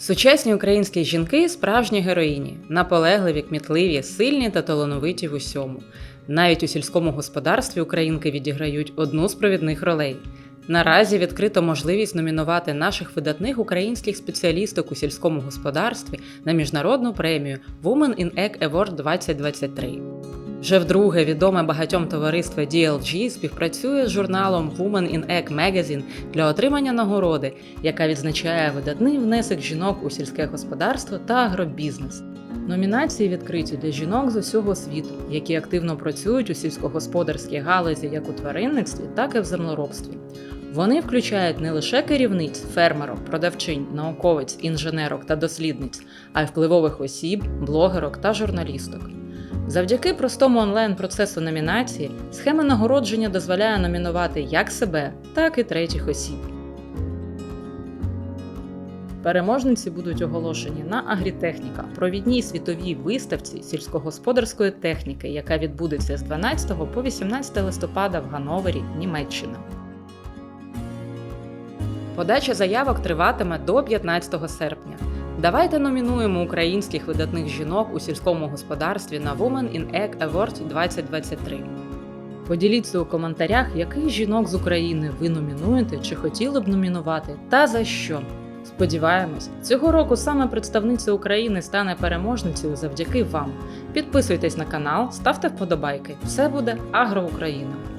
Сучасні українські жінки справжні героїні, наполегливі, кмітливі, сильні та талановиті в усьому. Навіть у сільському господарстві українки відіграють одну з провідних ролей. Наразі відкрито можливість номінувати наших видатних українських спеціалісток у сільському господарстві на міжнародну премію Women in Ag Award 2023. Вже вдруге відоме багатьом товариство DLG співпрацює з журналом Women in Ag Magazine для отримання нагороди, яка відзначає видатний внесок жінок у сільське господарство та агробізнес. Номінації відкриті для жінок з усього світу, які активно працюють у сільськогосподарській галузі як у тваринництві, так і в землеробстві. Вони включають не лише керівниць, фермерок, продавчинь, науковиць, інженерок та дослідниць, а й впливових осіб, блогерок та журналісток. Завдяки простому онлайн-процесу номінації схема нагородження дозволяє номінувати як себе, так і третіх осіб. Переможниці будуть оголошені на Агрітехніка, провідній світовій виставці сільськогосподарської техніки, яка відбудеться з 12 по 18 листопада в Ганновері, Німеччина. Подача заявок триватиме до 15 серпня. Давайте номінуємо українських видатних жінок у сільському господарстві на Women in Ag Award 2023. Поділіться у коментарях, яких жінок з України ви номінуєте чи хотіли б номінувати, та за що. Сподіваємось, цього року саме представниця України стане переможницею завдяки вам. Підписуйтесь на канал, ставте вподобайки. Все буде Агро Україна!